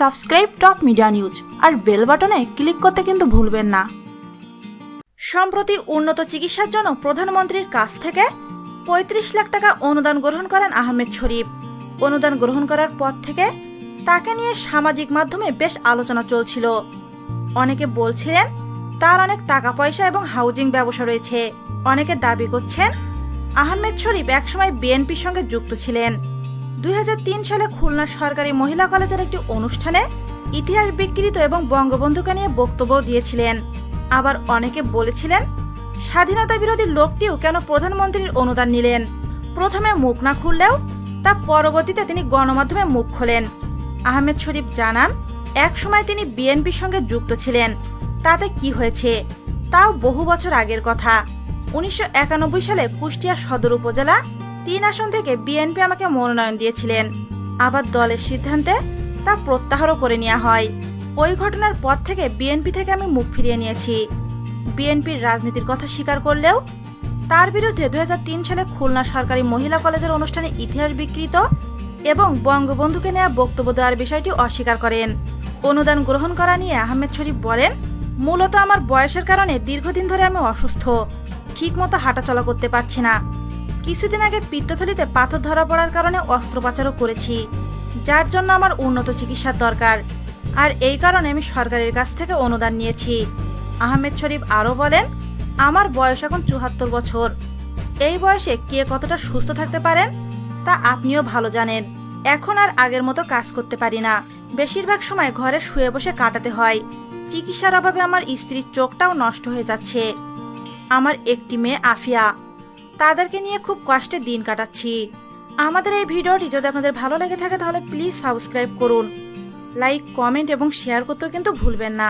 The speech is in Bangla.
সাবস্ক্রাইব টপ মিডিয়া নিউজ আর বেল বাটনে ক্লিক করতে কিন্তু ভুলবেন না। সম্প্রতি উন্নত চিকিৎসার জন্য প্রধানমন্ত্রীর কাছ থেকে পঁয়ত্রিশ লাখ টাকা অনুদান গ্রহণ করেন আহমেদ শরীফ। অনুদান গ্রহণ করার পর থেকে তাকে নিয়ে সামাজিক মাধ্যমে বেশ আলোচনা চলছিল। অনেকে বলছিলেন, তার অনেক টাকা পয়সা এবং হাউজিং ব্যবসা রয়েছে। অনেকে দাবি করছেন, আহমেদ শরীফ একসময় বিএনপির সঙ্গে যুক্ত ছিলেন। দুই হাজার তিন সালে খুলনা সরকারি মহিলা কলেজের একটি অনুষ্ঠানে ইতিহাস বিকৃত এবং বঙ্গবন্ধুকে নিয়ে বক্তব্য দিয়েছিলেন। আবার অনেকে বলেছিলেন, স্বাধীনতা বিরোধী লোকটিও কেন প্রধানমন্ত্রীর অনুদান নিলেন? প্রথমে মুখ না খুললেও, তা পরবর্তীতে তিনি গণমাধ্যমে মুখ খোলেন। আহমেদ শরীফ জানান, এক সময় তিনি বিএনপির সঙ্গে যুক্ত ছিলেন। তাতে কি হয়েছে? তাও বহু বছর আগের কথা। উনিশশো একানব্বই সালে কুষ্টিয়া সদর উপজেলা তিন আসন থেকে বিএনপি আমাকে মনোনয়ন দিয়েছিলেন। আবার দলের সিদ্ধান্তে তা প্রত্যাহারও করে নেওয়া হয়। ওই ঘটনার পর থেকে বিএনপি থেকে আমি মুখ ফিরিয়ে নিয়েছি। বিএনপির রাজনীতির কথা স্বীকার করলেও তার বিরুদ্ধে দুই হাজার তিন সালে খুলনা সরকারি মহিলা কলেজের অনুষ্ঠানে ইতিহাস বিকৃত এবং বঙ্গবন্ধুকে নেওয়া বক্তব্য দেওয়ার বিষয়টি অস্বীকার করেন। অনুদান গ্রহণ করা নিয়ে আহমেদ শরীফ বলেন, মূলত আমার বয়সের কারণে দীর্ঘদিন ধরে আমি অসুস্থ। ঠিকমতো হাঁটাচলা করতে পারছি না। কিছুদিন আগে পিত্তথলিতে পাথর ধরা পড়ার কারণে অস্ত্রোপচারও করেছি। যার জন্য আমার উন্নত চিকিৎসার দরকার। আর এই কারণে আমি সরকারের কাছ থেকে অনুদান নিয়েছি। আহমেদ শরীফ আরও বলেন, আমার বয়স এখন চুহাত্তর বছর। এই বয়সে কে কতটা সুস্থ থাকতে পারেন, তা আপনিও ভালো জানেন। এখন আর আগের মতো কাজ করতে পারি না। বেশিরভাগ সময় ঘরে শুয়ে বসে কাটাতে হয়। চিকিৎসার অভাবে আমার স্ত্রীর চোখটাও নষ্ট হয়ে যাচ্ছে। আমার একটি মেয়ে আফিয়া। তাদেরকে নিয়ে খুব কষ্টে দিন কাটাচ্ছি। আমাদের এই ভিডিওটি যদি আপনাদের ভালো লেগে থাকে তাহলে প্লিজ সাবস্ক্রাইব করুন। লাইক, কমেন্ট এবং শেয়ার করতেও কিন্তু ভুলবেন না।